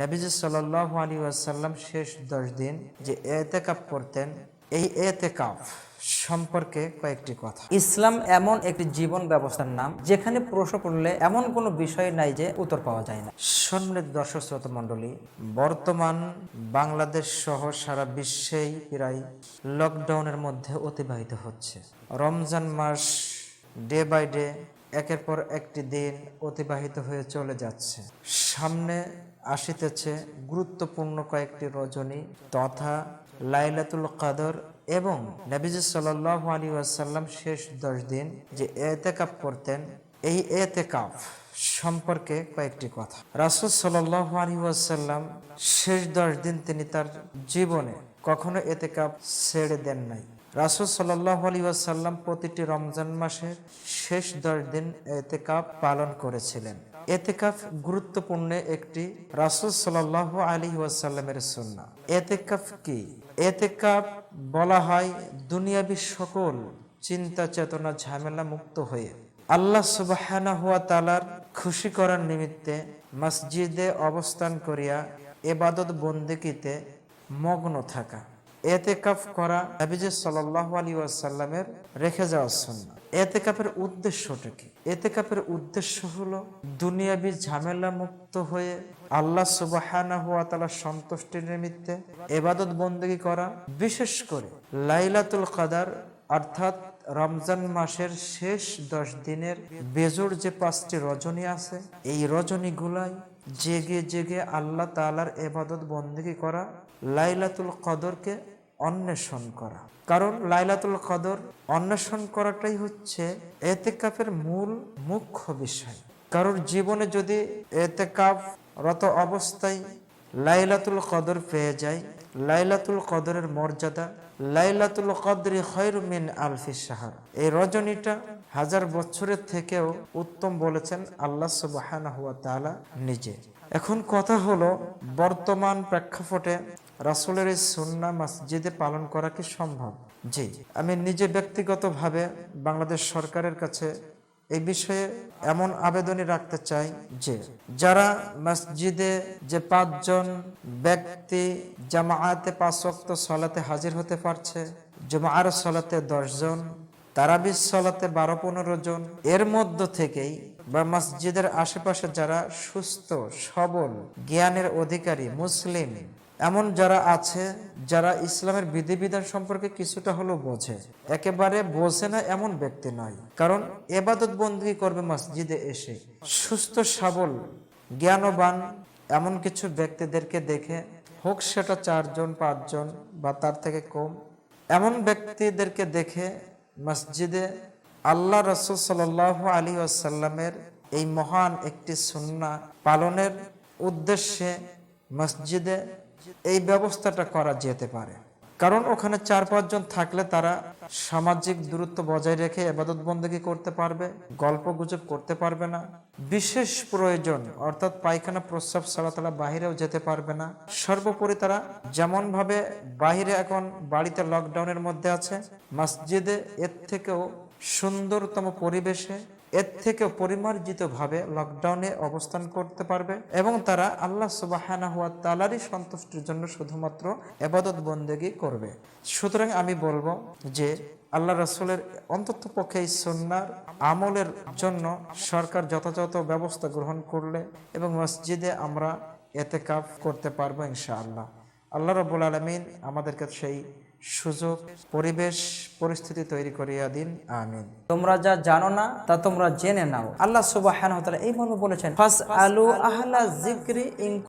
নবীজ সাল্লাহ আলী আসাল্লাম শেষ দশ দিন যে এতেকাপ করতেন, এই এতেকাপ সম্পর্কে কয়েকটি কথা। ইসলাম এমন একটি জীবন ব্যবস্থার নাম, যেখানে প্রশ্ন করলে এমন কোনো বিষয় নাই যে উত্তর পাওয়া যায় না। সম্মানিত দর্শক শ্রোতা মণ্ডলী, বর্তমান বাংলাদেশ সহ সারা বিশ্বেই প্রায় লকডাউনের মধ্যে অতিবাহিত হচ্ছে। রমজান মাস ডে বাই ডে একের পর একটি দিন অতিবাহিত হয়ে চলে যাচ্ছে। সামনে আসিতেছে গুরুত্বপূর্ণ কয়েকটি রজনী তথা লাইলাতুল কাদর এবং নবীজ সাল্লাহ আলী আসাল্লাম শেষ দশ দিন যে এতেকাপ করতেন, এই এতেকাপ সম্পর্কে কয়েকটি কথা। রাসুল সাল্লাহ আলী শেষ দশ দিন তিনি তার জীবনে কখনো এতেকাপ ছেড়ে দেন নাই। রাসুল সাল্লাহ আলী প্রতিটি রমজান মাসের শেষ দশ দিন এতেকাপ পালন করেছিলেন। এতেকাফ গুরুত্বপূর্ণ একটি রাসুল সাল্লাহ আলী ওয়াসাল্লামের সুন্না এতেকাফ কি? এতেকাপ বলা হয় দুনিয়াবি সকল চিন্তা চেতনা ঝামেলা মুক্ত হয়ে আল্লাহ সুবাহানা হুয়া তালার খুশি করার নিমিত্তে মসজিদে অবস্থান করিয়া এবাদত বন্দিকিতে মগ্ন থাকা। এতেকাফ করা নবীজি সাল্লাহ আলী ওয়াসাল্লামের রেখে যাওয়া সুন্না এতেকাপের উদ্দেশ্যটা কি? এতেকাপের উদ্দেশ্য হলো দুনিয়াবি ঝামেলা মুক্ত হয়ে আল্লাহ সুবাহানা হুয়া সন্তুষ্টির নিমিত্তে এবাদত বন্দী করা, বিশেষ করে লাইলাতুল কাদার, অর্থাৎ রমজান মাসের শেষ দশ দিনের বেজোর যে পাঁচটি রজনী আছে, এই রজনীগুলাই জেগে জেগে আল্লাহ তালার এবাদত বন্দী করা, লাইলাতুল কদরকে অন্বেষণ করা। কারণ লাইলাতুল কদর অন্বেষণ করাটাই হচ্ছে এতেকাফের মূল মুখ্য বিষয়। কারোর জীবনে যদি এতেকাফ রত অবস্থায় লাইলাতুল কদর পেয়ে যায়, লাইলাতুল কদরের মর্যাদা, লাইলাতুল কদরি খৈর মিন আলফি সাহার এই রজনীটা হাজার বছরের থেকেও উত্তম বলেছেন আল্লাহ তাআলা নিজে। এখন কথা হলো, বর্তমান প্রেক্ষাপটে রাসুলের এই সুন্না মসজিদে পালন করা কি সম্ভব? জি, আমি নিজে ব্যক্তিগতভাবে বাংলাদেশ সরকারের কাছে এই বিষয়ে এমন আবেদনই রাখতে চাই যে, যারা মসজিদে যে পাঁচজন ব্যক্তি জামায়াতে পাঁচ ওয়াক্ত সলাতে হাজির হতে পারছে জুমার সলাতে দশজন তারাবির সলাতে বারো পনেরো জন। এর মধ্য থেকেই বা মসজিদের আশেপাশে যারা সুস্থ, সবল, জ্ঞানের অধিকারী, মুসলিম, এমন যারা আছে, যারা ইসলামের বিধিবিধান সম্পর্কে কিছুটা হলেও বোঝে। একেবারে বোঝে না এমন ব্যক্তি নয়। কারণ এবাদত বন্দী করবে মসজিদে এসে। সুস্থ, সবল, জ্ঞানবান এমন কিছু ব্যক্তিদেরকে দেখে, হোক সেটা চারজন, পাঁচজন বা তার থেকে কম, এমন ব্যক্তিদেরকে দেখে মসজিদে আল্লাহ রসুল সাল আলী আসাল্লামের এই মহান একটি সুন্না পালনের উদ্দেশ্যে মসজিদে এই ব্যবস্থাটা করা যেতে পারে। কারণ ওখানে চার পাঁচজন থাকলে তারা সামাজিক দূরত্ব বজায় রেখে এবাদত বন্দী করতে পারবে, গল্প গুজব করতে পারবে না, বিশেষ প্রয়োজন, অর্থাৎ পায়খানা প্রস্রাব ছাড়া তারা বাহিরেও যেতে পারবে না। সর্বোপরি তারা যেমন ভাবে বাহিরে এখন বাড়িতে লকডাউনের মধ্যে আছে, মসজিদে এর থেকেও সুন্দরতম পরিবেশে এর থেকে পরিমার্জিত ভাবে লকডাউনে অবস্থান করতে পারবে এবং তারা আল্লাহ সুবাহানা তালারই সন্তুষ্টির জন্য শুধুমাত্র এবাদত বন্দেগি করবে। সুতরাং আমি বলব যে আল্লাহ রসুলের অন্তত পক্ষে এই সন্ন্যার আমলের জন্য সরকার যথাযথ ব্যবস্থা গ্রহণ করলে এবং মসজিদে আমরা এতে কাপ করতে পারব ইনশাআল্লাহ। আল্লাহ রবুল আলমিন আমাদেরকে সেই সুযোগ, পরিবেশ, পরিস্থিতি তৈরি করিয়া দিন। আমিন। তোমরা যা জানো না, তা তোমরা জেনে নাও। আল্লাহ সুবাহ এই মর্ম বলেছেন